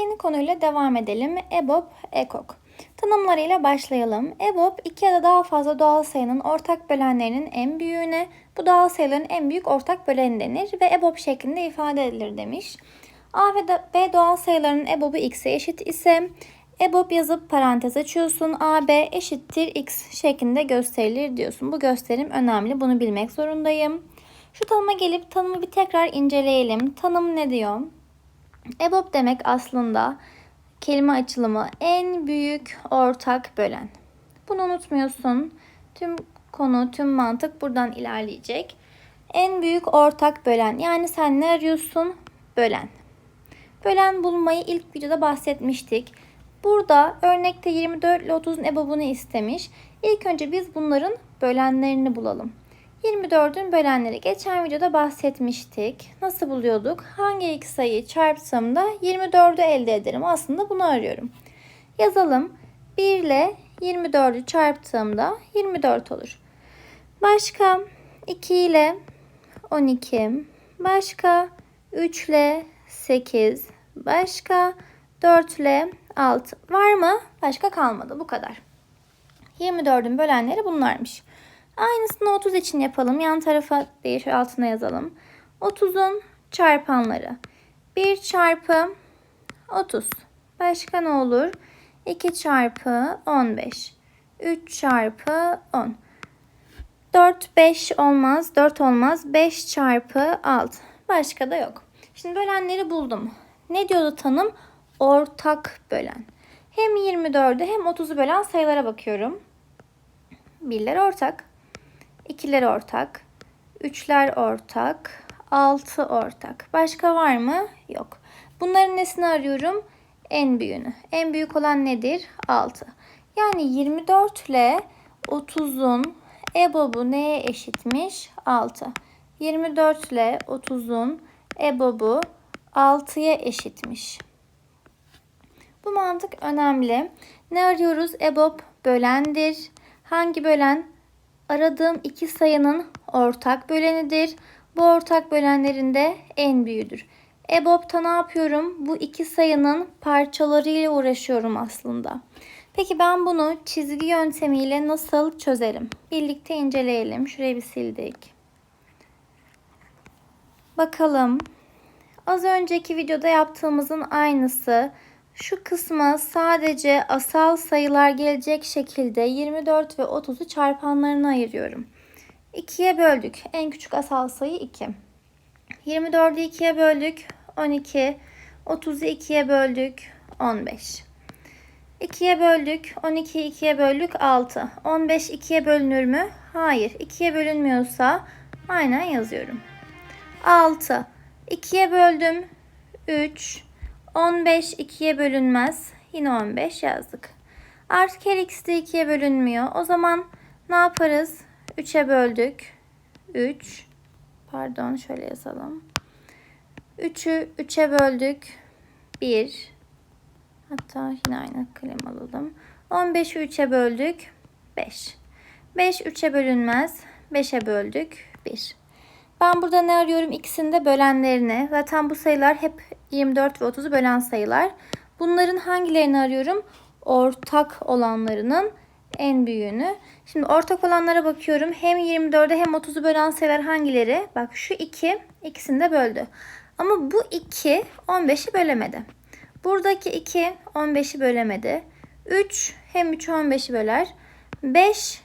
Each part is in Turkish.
Yeni konuyla devam edelim. EBOB, EKOK. Tanımlarıyla başlayalım. EBOB iki ya da daha fazla doğal sayının ortak bölenlerinin en büyüğüne, bu doğal sayıların en büyük ortak böleni denir ve EBOB şeklinde ifade edilir demiş. A ve B doğal sayılarının EBOB'u x'e eşit ise EBOB yazıp parantez açıyorsun. AB eşittir x şeklinde gösterilir diyorsun. Bu gösterim önemli. Bunu bilmek zorundayım. Şu tanıma gelip tanımı bir tekrar inceleyelim. Tanım ne diyor? EBOB demek aslında kelime açılımı en büyük ortak bölen. Bunu unutmuyorsun. Tüm konu, tüm mantık buradan ilerleyecek. En büyük ortak bölen. Yani sen ne arıyorsun? Bölen. Bölen bulmayı ilk videoda bahsetmiştik. Burada örnekte 24 ile 30'un EBOB'unu istemiş. İlk önce biz bunların bölenlerini bulalım. 24'ün bölenleri geçen videoda bahsetmiştik. Nasıl buluyorduk? Hangi iki sayıyı çarptığımda 24'ü elde ederim? Aslında bunu arıyorum. Yazalım. 1 ile 24'ü çarptığımda 24 olur. Başka 2 ile 12, başka 3 ile 8, başka 4 ile 6 var mı? Başka kalmadı. Bu kadar. 24'ün bölenleri bunlarmış. Aynısını 30 için yapalım. Yan tarafa değil altına yazalım. 30'un çarpanları. 1 çarpı 30. Başka ne olur? 2 çarpı 15. 3 çarpı 10. 4, 5 olmaz. 4 olmaz. 5 çarpı 6. Başka da yok. Şimdi bölenleri buldum. Ne diyordu tanım? Ortak bölen. Hem 24'ü hem 30'u bölen sayılara bakıyorum. Birler ortak. İkiler ortak. Üçler ortak. Altı ortak. Başka var mı? Yok. Bunların nesini arıyorum? En büyüğünü. En büyük olan nedir? 6. Yani 24 ile 30'un EBOB'u neye eşitmiş? 6. 24 ile 30'un EBOB'u 6'ya eşitmiş. Bu mantık önemli. Ne arıyoruz? EBOB bölendir. Hangi bölen? Aradığım iki sayının ortak bölenidir. Bu ortak bölenlerinde en büyüğüdür. EBOB'ta ne yapıyorum? Bu iki sayının parçalarıyla uğraşıyorum aslında. Peki ben bunu çizgi yöntemiyle nasıl çözerim? Birlikte inceleyelim. Şurayı bir sildik. Bakalım. Az önceki videoda yaptığımızın aynısı. Şu kısma sadece asal sayılar gelecek şekilde 24 ve 30'u çarpanlarına ayırıyorum. 2'ye böldük. En küçük asal sayı 2. 24'ü 2'ye böldük. 12. 30'u 2'ye böldük. 15. 2'ye böldük. 12'yi 2'ye böldük. 6. 15 2'ye bölünür mü? Hayır. 2'ye bölünmüyorsa aynen yazıyorum. 6. 2'ye böldüm. 3. 15 2'ye bölünmez. Yine 15 yazdık. Artık her ikisi de 2'ye bölünmüyor. O zaman ne yaparız? 3'e böldük. 3. Pardon şöyle yazalım. 3'ü 3'e böldük. 1. Hatta yine aynı kalem alalım. 15'i 3'e böldük. 5. 5 3'e bölünmez. 5'e böldük. 1. Ben burada ne arıyorum? İkisini de bölenlerini. Zaten bu sayılar hep 24 ve 30'u bölen sayılar. Bunların hangilerini arıyorum? Ortak olanlarının en büyüğünü. Şimdi ortak olanlara bakıyorum. Hem 24'e hem 30'u bölen sayılar hangileri? Bak şu 2 ikisini de böldü. Ama bu 2 15'i bölemedi. Buradaki 2 15'i bölemedi. 3 hem 3'ü 15'i böler. 5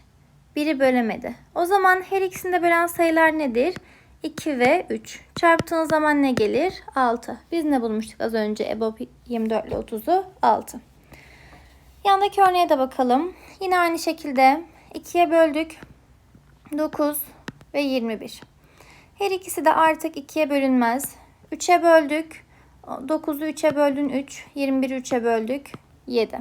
1'i bölemedi. O zaman her ikisini de bölen sayılar nedir? 2 ve 3. Çarptığınız zaman ne gelir? 6. Biz ne bulmuştuk az önce EBOB 24 ile 30'u? 6. Yandaki örneğe de bakalım. Yine aynı şekilde 2'ye böldük. 9 ve 21. Her ikisi de artık 2'ye bölünmez. 3'e böldük. 9'u 3'e böldün 3. 21'i 3'e böldük. 7.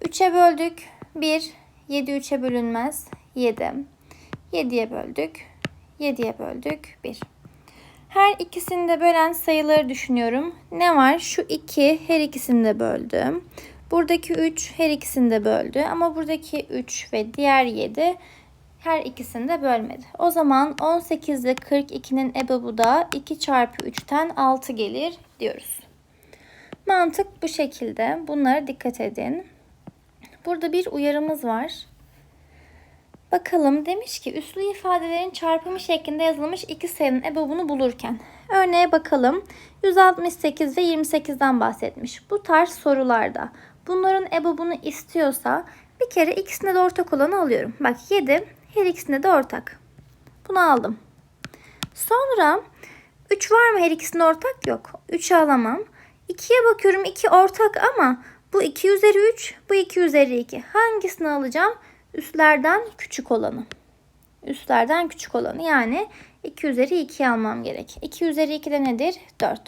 3'e böldük. 1. 7 3'e bölünmez. 7. 7'ye böldük. 7'ye böldük 1. Her ikisini de bölen sayıları düşünüyorum. Ne var? Şu 2 her ikisini de böldüm. Buradaki 3 her ikisini de böldü. Ama buradaki 3 ve diğer 7 her ikisini de bölmedi. O zaman 18 ile 42'nin ebebu da 2 çarpı 3'ten 6 gelir diyoruz. Mantık bu şekilde. Bunlara dikkat edin. Burada bir uyarımız var. Bakalım demiş ki üslü ifadelerin çarpımı şeklinde yazılmış iki sayının ebobunu bulurken. Örneğe bakalım. 168 ve 28'den bahsetmiş. Bu tarz sorularda bunların ebobunu istiyorsa bir kere ikisinde de ortak olanı alıyorum. Bak 7 her ikisinde de ortak. Bunu aldım. Sonra 3 var mı her ikisinde ortak? Yok. 3'ü alamam. 2'ye bakıyorum 2 ortak ama bu 2 üzeri 3, bu 2 üzeri 2. Hangisini alacağım? Üstlerden küçük olanı. Üstlerden küçük olanı yani 2 üzeri 2 almam gerek. 2 üzeri 2 de nedir? 4.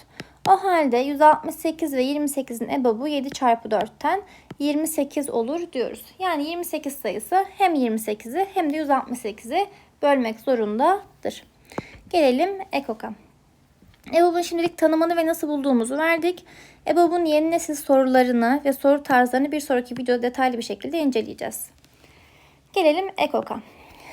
O halde 168 ve 28'in ebobu 7 çarpı 4'ten 28 olur diyoruz. Yani 28 sayısı hem 28'i hem de 168'i bölmek zorundadır. Gelelim EKOK'a. EBOB'un şimdilik tanımını ve nasıl bulduğumuzu verdik. EBOB'un yeni nesil sorularını ve soru tarzlarını bir sonraki videoda detaylı bir şekilde inceleyeceğiz. Gelelim EKOK'a.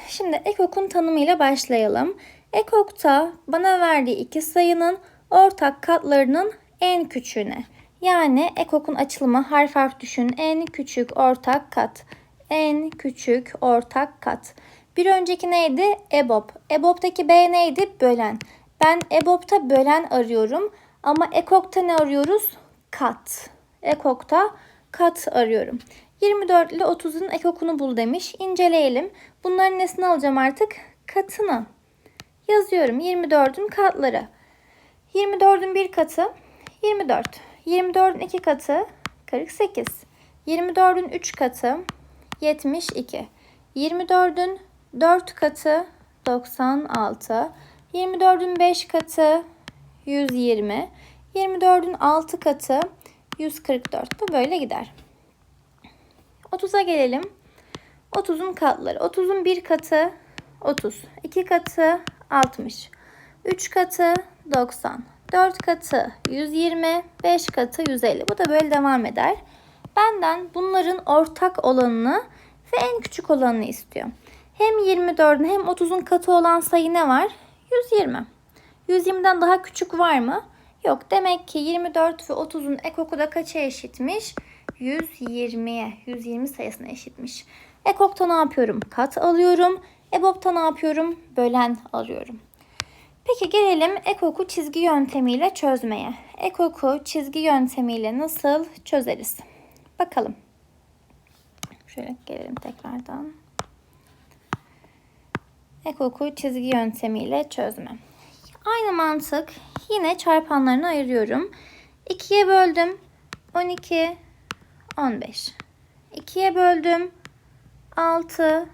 Şimdi EKOK'un tanımıyla başlayalım. EKOK'ta bana verdiği iki sayının ortak katlarının en küçüğüne. Yani EKOK'un açılımı harf harf düşün. En küçük ortak kat. En küçük ortak kat. Bir önceki neydi? EBOB. EBOB'daki B neydi? Bölen. Ben EBOB'ta bölen arıyorum. Ama EKOK'ta ne arıyoruz? Kat. EKOK'ta kat arıyorum. 24 ile 30'un ekokunu bul demiş. İnceleyelim. Bunların nesini alacağım artık? Katını. Yazıyorum. 24'ün katları. 24'ün bir katı 24. 24'ün iki katı 48. 24'ün 3 katı 72. 24'ün 4 katı 96. 24'ün 5 katı 120. 24'ün 6 katı 144. Bu böyle gider. 30'a gelelim. 30'un katları. 30'un bir katı 30. 2 katı 60. 3 katı 90. 4 katı 120. 5 katı 150. Bu da böyle devam eder. Benden bunların ortak olanını ve en küçük olanını istiyor. Hem 24'ün hem 30'un katı olan sayı ne var? 120. 120'den daha küçük var mı? Yok. Demek ki 24 ve 30'un ekoku da kaça eşitmiş? 120'ye, 120 sayısına eşitmiş. Ekok'ta ne yapıyorum? Kat alıyorum. EBOB'ta ne yapıyorum? Bölen alıyorum. Peki gelelim ekoku çizgi yöntemiyle çözmeye. Ekoku çizgi yöntemiyle nasıl çözeriz? Bakalım. Şöyle gelelim tekrardan. Ekoku çizgi yöntemiyle çözme. Aynı mantık. Yine çarpanlarını ayırıyorum. 2'ye böldüm. 12, 15. 2'ye böldüm. 6,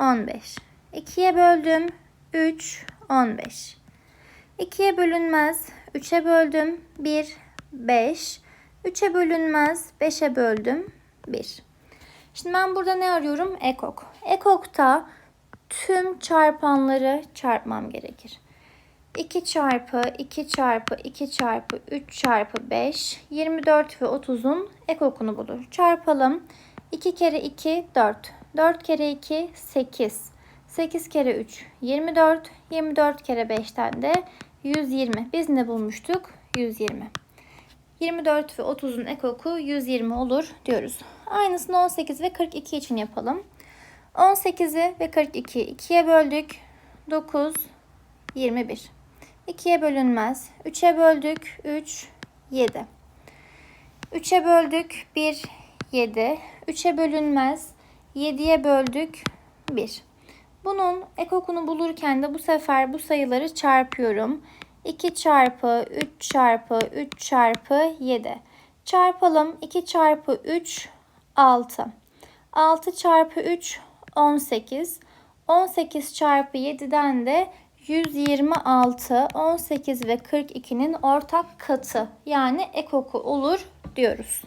15. 2'ye böldüm. 3, 15. 2'ye bölünmez. 3'e böldüm. 1, 5. 3'e bölünmez. 5'e böldüm. 1. Şimdi ben burada ne arıyorum? Ekok. Ekok'ta tüm çarpanları çarpmam gerekir. 2 çarpı 2 çarpı 2 çarpı 3 çarpı 5 24 ve 30'un ekokunu bulur. Çarpalım. 2 kere 2 4. 4 kere 2 8. 8 kere 3 24. 24 kere 5'ten de 120. Biz ne bulmuştuk? 120. 24 ve 30'un ekoku 120 olur diyoruz. Aynısını 18 ve 42 için yapalım. 18'i ve 42'yi 2'ye böldük. 9, 21. 2'ye bölünmez. 3'e böldük. 3, 7. 3'e böldük. 1, 7. 3'e bölünmez. 7'ye böldük. 1. Bunun ekokunu bulurken de bu sefer bu sayıları çarpıyorum. 2 çarpı 3 çarpı 3 çarpı 7. Çarpalım. 2 çarpı 3 6. 6 çarpı 3 18. 18 çarpı 7'den de 126, 18 ve 42'nin ortak katı yani ekoku olur diyoruz.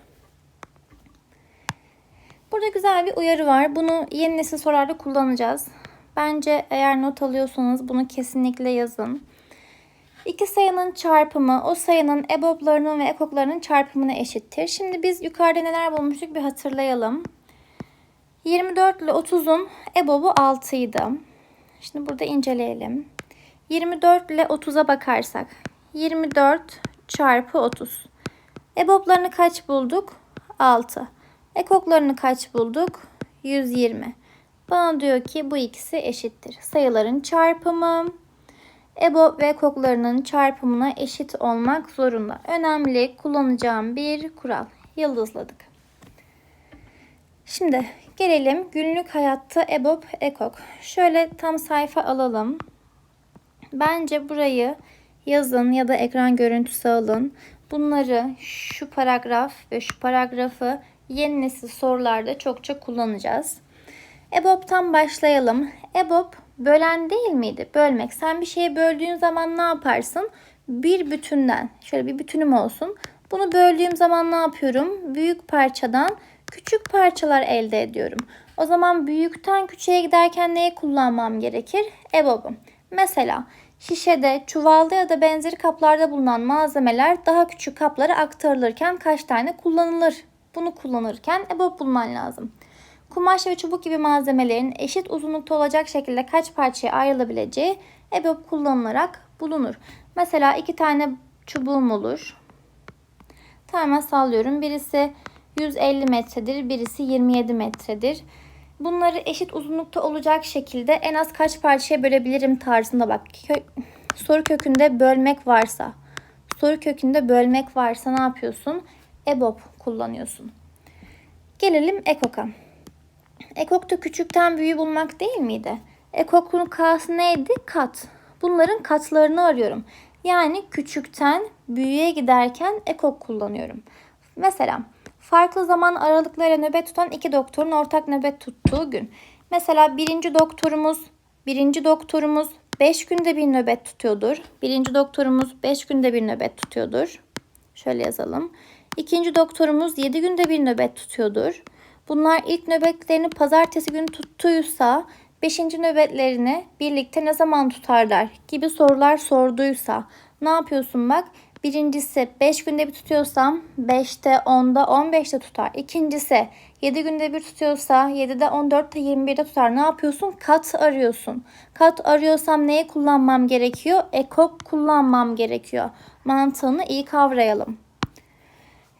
Burada güzel bir uyarı var. Bunu yeni nesil sorularda kullanacağız. Bence eğer not alıyorsanız bunu kesinlikle yazın. İki sayının çarpımı o sayının eboblarının ve ekoklarının çarpımına eşittir. Şimdi biz yukarıda neler bulmuştuk bir hatırlayalım. 24 ile 30'un ebobu 6 idi. Şimdi burada inceleyelim. 24 ile 30'a bakarsak 24 çarpı 30. EBOB'larını kaç bulduk? 6. Ekoklarını kaç bulduk? 120. Bana diyor ki bu ikisi eşittir. Sayıların çarpımı EBOB ve ekoklarının çarpımına eşit olmak zorunda. Önemli kullanacağım bir kural. Yıldızladık. Şimdi gelelim günlük hayatta EBOB, ekok. Şöyle tam sayfa alalım. Bence burayı yazın ya da ekran görüntüsü alın. Bunları şu paragraf ve şu paragrafı yeni nesil sorularda çokça kullanacağız. EBOB'tan başlayalım. EBOB bölen değil miydi? Bölmek. Sen bir şeye böldüğün zaman ne yaparsın? Bir bütünden. Şöyle bir bütünüm olsun. Bunu böldüğüm zaman ne yapıyorum? Büyük parçadan küçük parçalar elde ediyorum. O zaman büyükten küçüğe giderken neyi kullanmam gerekir? EBOB'u. Mesela şişede, çuvalda ya da benzeri kaplarda bulunan malzemeler daha küçük kaplara aktarılırken kaç tane kullanılır? Bunu kullanırken EBOB bulman lazım. Kumaş ve çubuk gibi malzemelerin eşit uzunlukta olacak şekilde kaç parçaya ayrılabileceği EBOB kullanılarak bulunur. Mesela iki tane çubuğum olur. Tamamen sallıyorum. Birisi 150 metredir, birisi 27 metredir. Bunları eşit uzunlukta olacak şekilde en az kaç parçaya bölebilirim tarzında bak. Kö- soru kökünde bölmek varsa, soru kökünde bölmek varsa ne yapıyorsun? EBOB kullanıyorsun. Gelelim EKOK'a. Ekok'ta küçükten büyüğü bulmak değil miydi? Ekok'un K'sı neydi? Kat. Bunların katlarını arıyorum. Yani küçükten büyüğe giderken ekok kullanıyorum. Mesela farklı zaman aralıklarıyla nöbet tutan iki doktorun ortak nöbet tuttuğu gün. Mesela birinci doktorumuz, birinci doktorumuz 5 günde bir nöbet tutuyordur. Birinci doktorumuz 5 günde bir nöbet tutuyordur. Şöyle yazalım. İkinci doktorumuz 7 günde bir nöbet tutuyordur. Bunlar ilk nöbetlerini pazartesi günü tuttuysa 5. nöbetlerini birlikte ne zaman tutarlar gibi sorular sorduysa ne yapıyorsun bak? Birincisi 5 günde bir tutuyorsam 5'te 10'da 15'te tutar. İkincisi 7 günde bir tutuyorsa 7'de 14'te 21'de tutar. Ne yapıyorsun? Kat arıyorsun. Kat arıyorsam neyi kullanmam gerekiyor? Ekok kullanmam gerekiyor. Mantığını iyi kavrayalım.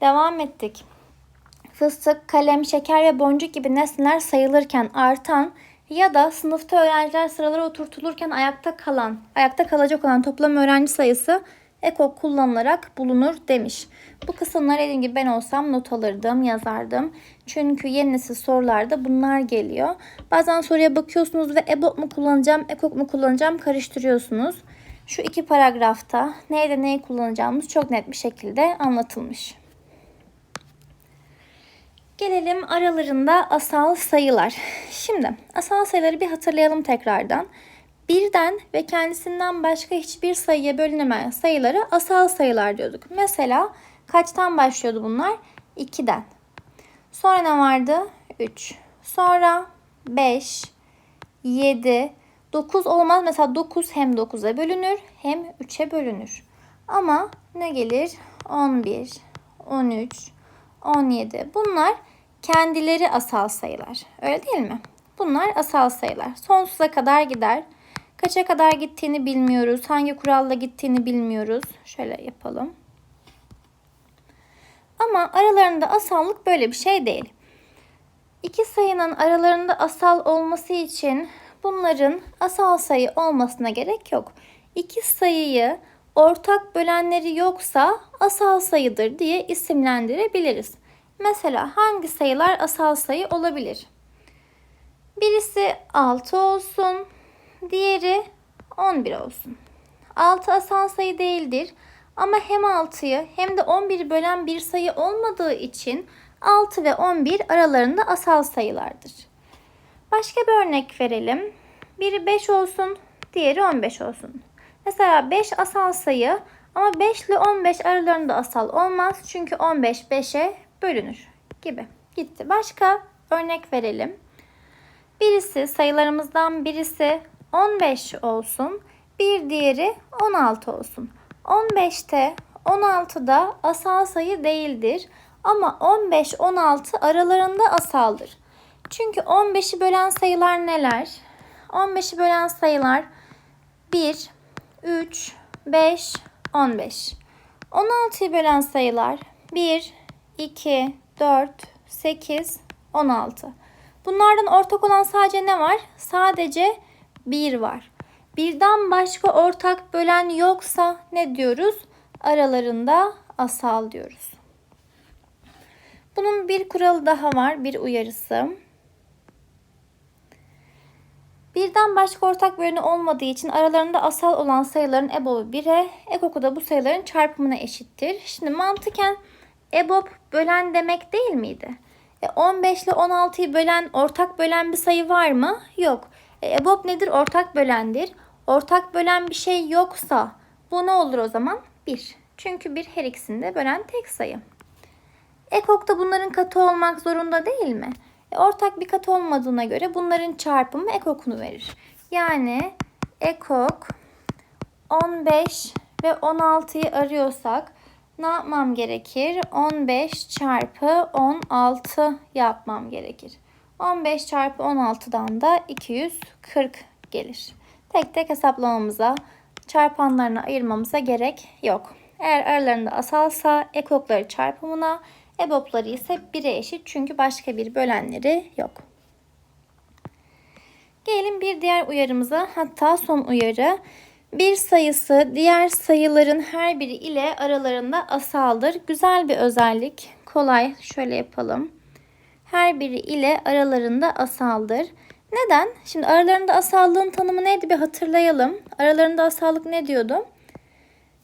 Devam ettik fıstık, kalem, şeker ve boncuk gibi nesneler sayılırken artan ya da sınıfta öğrenciler sıralara oturtulurken ayakta kalan, ayakta kalacak olan toplam öğrenci sayısı ekok kullanılarak bulunur demiş. Bu kısımları dediğim gibi ben olsam not alırdım, yazardım. Çünkü yeni nesil sorularda bunlar geliyor. Bazen soruya bakıyorsunuz ve EBOB mu kullanacağım, ekok mu kullanacağım karıştırıyorsunuz. Şu iki paragrafta neyde neyi kullanacağımız çok net bir şekilde anlatılmış. Gelelim aralarında asal sayılar. Şimdi asal sayıları bir hatırlayalım tekrardan. Birden ve kendisinden başka hiçbir sayıya bölünemeyen sayıları asal sayılar diyorduk. Mesela kaçtan başlıyordu bunlar? 2'den. Sonra ne vardı? 3. Sonra 5, 7, 9 olmaz. Mesela 9 hem 9'a bölünür hem 3'e bölünür. Ama ne gelir? 11, 13, 17. Bunlar kendileri asal sayılar. Öyle değil mi? Bunlar asal sayılar. Sonsuza kadar gider. Kaça kadar gittiğini bilmiyoruz. Hangi kuralla gittiğini bilmiyoruz. Şöyle yapalım. Ama aralarında asallık böyle bir şey değil. İki sayının aralarında asal olması için bunların asal sayı olmasına gerek yok. İki sayıyı ortak bölenleri yoksa asal sayıdır diye isimlendirebiliriz. Mesela hangi sayılar asal sayı olabilir? Birisi 6 olsun, diğeri 11 olsun. 6 asal sayı değildir ama hem 6'yı hem de 11'i bölen bir sayı olmadığı için 6 ve 11 aralarında asal sayılardır. Başka bir örnek verelim. Biri 5 olsun, diğeri 15 olsun. Mesela 5 asal sayı ama 5 ile 15 aralarında asal olmaz. Çünkü 15 5'e bölünür gibi. Gitti. Başka örnek verelim. Birisi sayılarımızdan birisi 15 olsun. Bir diğeri 16 olsun. 15'te 16'da asal sayı değildir. Ama 15 16 aralarında asaldır. Çünkü 15'i bölen sayılar neler? 15'i bölen sayılar 1, 3, 5, 15. 16'yı bölen sayılar 1, 2, 4, 8, 16. Bunlardan ortak olan sadece ne var? Sadece 1 var. Birden başka ortak bölen yoksa ne diyoruz? Aralarında asal diyoruz. Bunun bir kuralı daha var, bir uyarısı. Birden başka ortak böleni olmadığı için aralarında asal olan sayıların EBOB'u 1'e, EKOK'u da bu sayıların çarpımına eşittir. Şimdi mantıken EBOB bölen demek değil miydi? E 15 ile 16'yı bölen, ortak bölen bir sayı var mı? Yok. E EBOB nedir? Ortak bölendir. Ortak bölen bir şey yoksa bu ne olur o zaman? 1. Çünkü bir her ikisini de bölen tek sayı. EKOK da bunların katı olmak zorunda değil mi? E, ortak bir katı olmadığına göre bunların çarpımı ekokunu verir. Yani ekok 15 ve 16'yı arıyorsak ne yapmam gerekir? 15 çarpı 16 yapmam gerekir. 15 çarpı 16'dan da 240 gelir. Tek tek hesaplamamıza, çarpanlarını ayırmamıza gerek yok. Eğer aralarında asalsa ekokları çarpımına, EBOB'ları ise 1'e eşit çünkü başka bir bölenleri yok. Gelelim bir diğer uyarımıza hatta son uyarı. Bir sayısı diğer sayıların her biri ile aralarında asaldır. Güzel bir özellik. Kolay. Şöyle yapalım. Her biri ile aralarında asaldır. Neden? Şimdi aralarında asallığın tanımı neydi bir hatırlayalım. Aralarında asallık ne diyordum?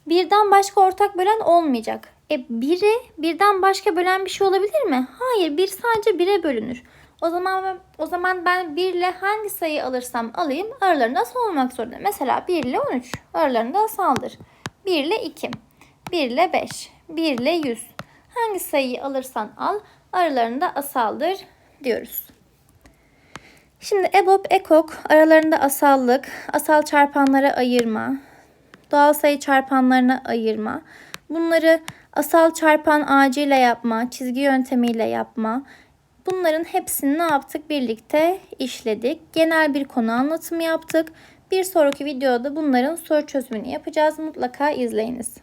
Birden başka ortak bölen olmayacak. E biri birden başka bölen bir şey olabilir mi? Hayır, bir sadece bire bölünür. O zaman o zaman ben 1 ile hangi sayıyı alırsam alayım aralarında asal olmak zorunda. Mesela 1 ile 13 aralarında asaldır. 1 ile 2, 1 ile 5, 1 ile 100. Hangi sayıyı alırsan al aralarında asaldır diyoruz. Şimdi EBOB, EKOK aralarında asallık, asal çarpanlara ayırma, doğal sayı çarpanlarına ayırma. Bunları asal çarpan ağacıyla yapma, çizgi yöntemiyle yapma. Bunların hepsini ne yaptık? Birlikte işledik. Genel bir konu anlatımı yaptık. Bir sonraki videoda bunların soru çözümünü yapacağız. Mutlaka izleyiniz.